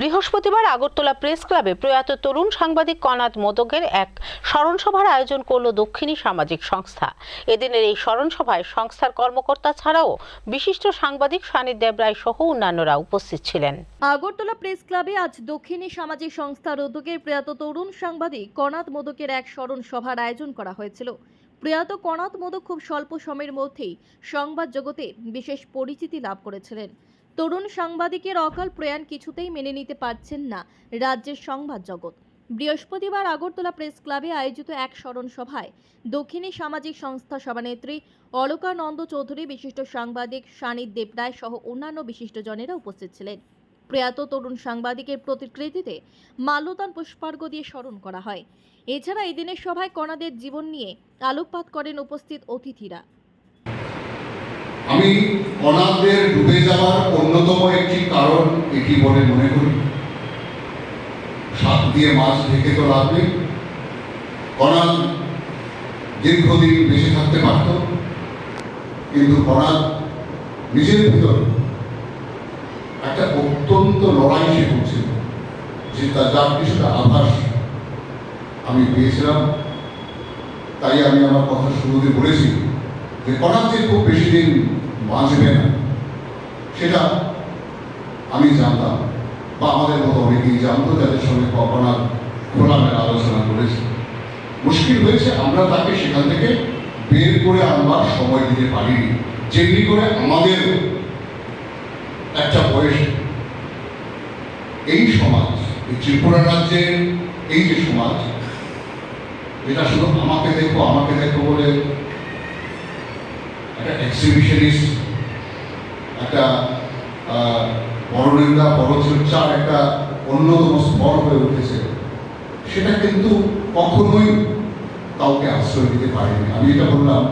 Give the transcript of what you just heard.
বৃহস্পতিবার আগরতলা প্রেস ক্লাবে প্রয়াত তরুণ সাংবাদিক কনাদ মোদকের এক স্মরণসভার আয়োজন করল দক্ষিণী সামাজিক সংস্থা। এদিনের এই স্মরণসভায় সংস্থার কর্মকর্তা ছাড়াও বিশিষ্ট সাংবাদিক সানিদ দেবরায় সহ অন্যান্যরা উপস্থিত ছিলেন। আগরতলা প্রেস ক্লাবে আজ দক্ষিণী সামাজিক সংস্থার উদ্যোগে প্রয়াত তরুণ সাংবাদিক কনাথ মোদকের এক স্মরণ সভার আয়োজন করা হয়েছিল। প্রয়াত কনাথ মোদক খুব স্বল্প সময়ের মধ্যেই সংবাদ জগতে বিশেষ পরিচিতি লাভ করেছিলেন। তরুণ সাংবাদিকের অকাল প্রয়াণ কিছুতেই মেনে নিতে পারছেন না রাজ্যের সংবাদ জগৎ। বৃহস্পতিবার আগরতলা প্রেস ক্লাবে আয়োজিত এক স্মরণ সভায় দক্ষিণী সামাজিক সংস্থা সভানেত্রী অলকানন্দ চৌধুরী, বিশিষ্ট সাংবাদিক সানিদ দেবরায় সহ অন্যান্য বিশিষ্টজনেরা উপস্থিত ছিলেন। প্রয়াত তরুণ সাংবাদিকের প্রতিকৃতিতে মাল্যদান পুষ্পার্ঘ দিয়ে স্মরণ করা হয়। এছাড়া এই দিনের সভায় কণাদের জীবন নিয়ে আলোকপাত করেন উপস্থিত অতিথিরা। আমি অনাথদের ডুবে যাওয়ার অন্যতম একটি কারণ এটি বলে মনে করি। সাপ দিয়ে মাছ ঢেকে তো নেই। অনাথ দীর্ঘদিন বেঁচে থাকতে পারত, কিন্তু অনাথ নিজের ভিতর একটা অত্যন্ত লড়াই সে করছিল, যে তার যার কিছুটা আভাস আমি পেয়েছিলাম, তাই আমি আমার কথা শুরুতে বলেছি। যে খুব বেশি দিন বাঁচবে না। সেটা আমি জানতাম বা আমাদের মতো অনেকেই জানতো যাদের সঙ্গে কখনার খোলামেলা আলোচনা করেছি। মুশকিল হয়েছে, আমরা তাকে সেখান থেকে বের করে আনবার সময় দিতে পারিনি। যেমনি করে আমাদের একটা বয়স। এই সমাজ, এই ত্রিপুরা রাজ্যের এই যে সমাজ, এটা শুধু আমাকে দেখো আমাকে দেখো বলে একটা এক্সিবিশনিস্ট একটা বড়নিন্দা বড়চর্চার একটা অন্যতম স্তর হয়ে উঠেছে। সেটা কিন্তু কখনোই কাউকে আশ্রয় দিতে পারেনি। আমি এটা বললাম